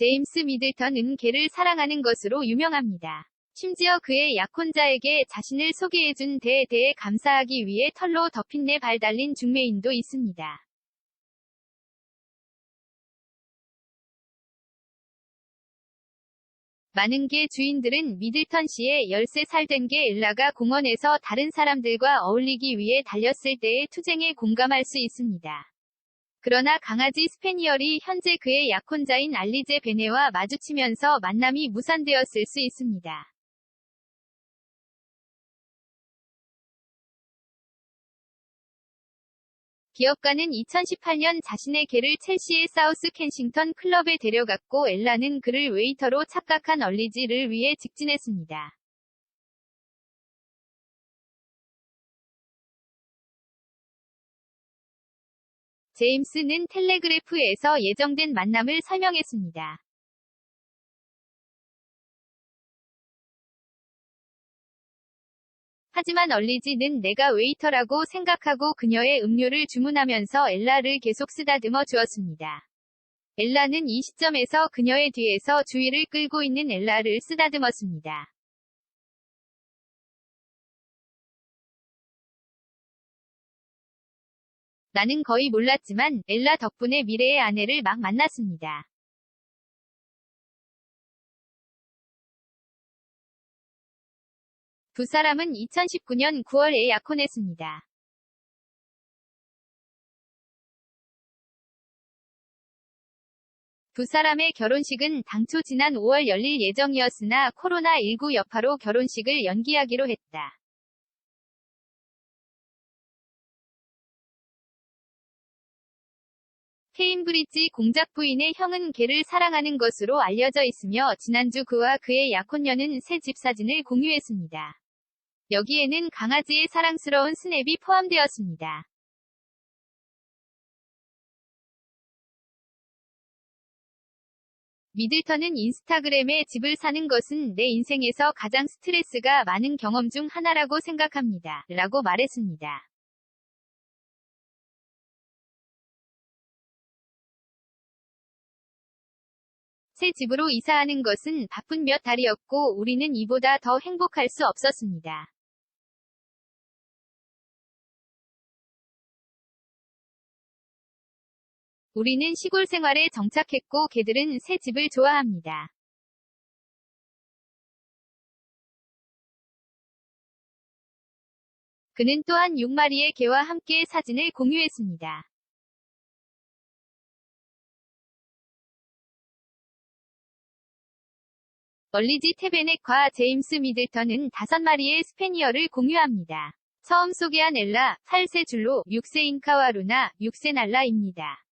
제임스 미들턴은 개를 사랑하는 것으로 유명합니다. 심지어 그의 약혼자에게 자신을 소개해준 데에 대해 감사하기 위해 털로 덮인 네발 달린 중매인도 있습니다. 많은 개 주인들은 미들턴 씨의 13살 된개 엘라가 공원에서 다른 사람들과 어울리기 위해 달렸을 때의 투쟁에 공감할 수 있습니다. 그러나 강아지 스페니얼이 현재 그의 약혼자인 알리제 베네와 마주치면서 만남이 무산되었을 수 있습니다. 기업가는 2018년 자신의 개를 첼시의 사우스 켄싱턴 클럽에 데려갔고 엘라는 그를 웨이터로 착각한 얼리지를 위해 직진했습니다. 제임스는 텔레그래프에서 예정된 만남을 설명했습니다. 하지만 얼리지는 내가 웨이터라고 생각하고 그녀의 음료를 주문하면서 엘라를 계속 쓰다듬어 주었습니다. 엘라는 이 시점에서 그녀의 뒤에서 주위를 끌고 있는 엘라를 쓰다듬었습니다. 나는 거의 몰랐지만 엘라 덕분에 미래의 아내를 막 만났습니다. 두 사람은 2019년 9월에 약혼했습니다. 두 사람의 결혼식은 당초 지난 5월 열릴 예정이었으나 코로나19 여파로 결혼식을 연기하기로 했다. 케임브리지 공작 부인의 형은 개를 사랑하는 것으로 알려져 있으며 지난주 그와 그의 약혼녀는 새 집 사진을 공유했습니다. 여기에는 강아지의 사랑스러운 스냅이 포함되었습니다. 미들턴은 인스타그램에 집을 사는 것은 내 인생에서 가장 스트레스가 많은 경험 중 하나라고 생각합니다. 라고 말했습니다. 새 집으로 이사하는 것은 바쁜 몇 달이었고 우리는 이보다 더 행복할 수 없었습니다. 우리는 시골 생활에 정착했고 개들은 새 집을 좋아합니다. 그는 또한 6마리의 개와 함께 사진을 공유했습니다. 얼리지 테베넥과 제임스 미들턴은 5마리의 스페니어를 공유합니다. 처음 소개한 엘라, 8세 줄로 6세 인카와 루나, 6세 날라입니다.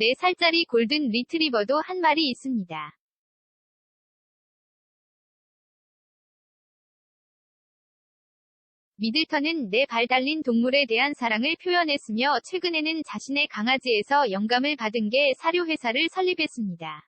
4살짜리 골든 리트리버도 한 마리 있습니다. 미들턴은 내발 달린 동물에 대한 사랑을 표현했으며 최근에는 자신의 강아지에서 영감을 받은 게 사료 회사를 설립했습니다.